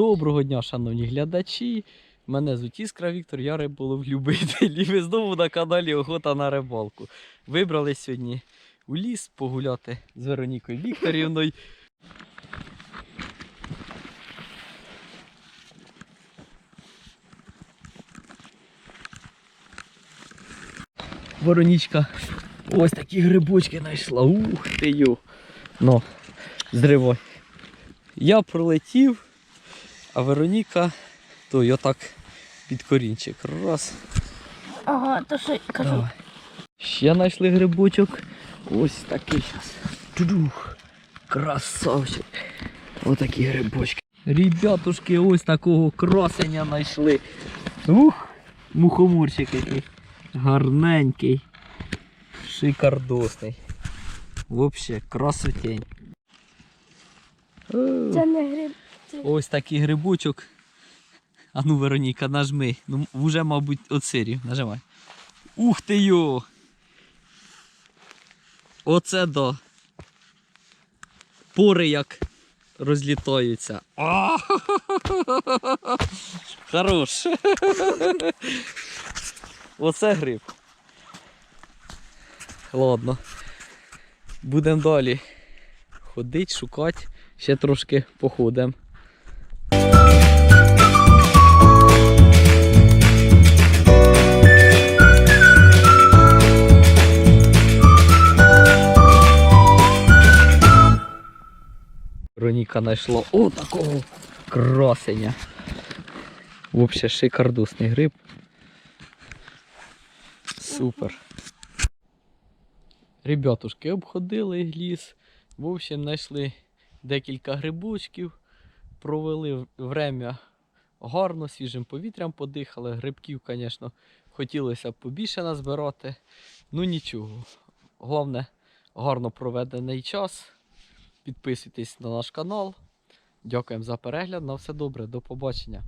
Доброго дня, шановні глядачі. Мене звуть Іскра Віктор, я риболов любитель. І ви знову на каналі Охота на рибалку. Вибрали сьогодні у ліс погуляти з Веронікою Вікторівною. Воронічка ось такі грибочки знайшла. Ух ти йо. Ну, зривай. Я пролетів, а Вероніка той отак під корінчик. Раз. Ага, то що я кажу. Давай. Ще знайшли грибочок. Ось такий зараз. Красавчик. Отакі грибочки. Ребятушки, ось такого красення знайшли. Ух, мухоморчик який. Гарненький. Шикардосний. Вообще, красотень. Це не гриб. Ось такий грибочок. А ну, Вероніка, нажми. Ну, вже, мабуть, от сирів. Нажимай. Ух ти йо! Оце да. Пори як розлітаються. А! Хорош. Оце гриб. Ладно. Будемо далі ходити, шукати. Ще трошки походимо. Роніка знайшла о такого красення. Взагалі шикардусний гриб. Супер. Ребятушки, обходили ліс. В общем, знайшли декілька грибочків, провели время гарно, свіжим повітрям подихали. Грибків, звісно, хотілося б побільше назбирати. Ну нічого. Головне, гарно проведений час. Підписуйтесь на наш канал. Дякуємо за перегляд. На все добре. До побачення.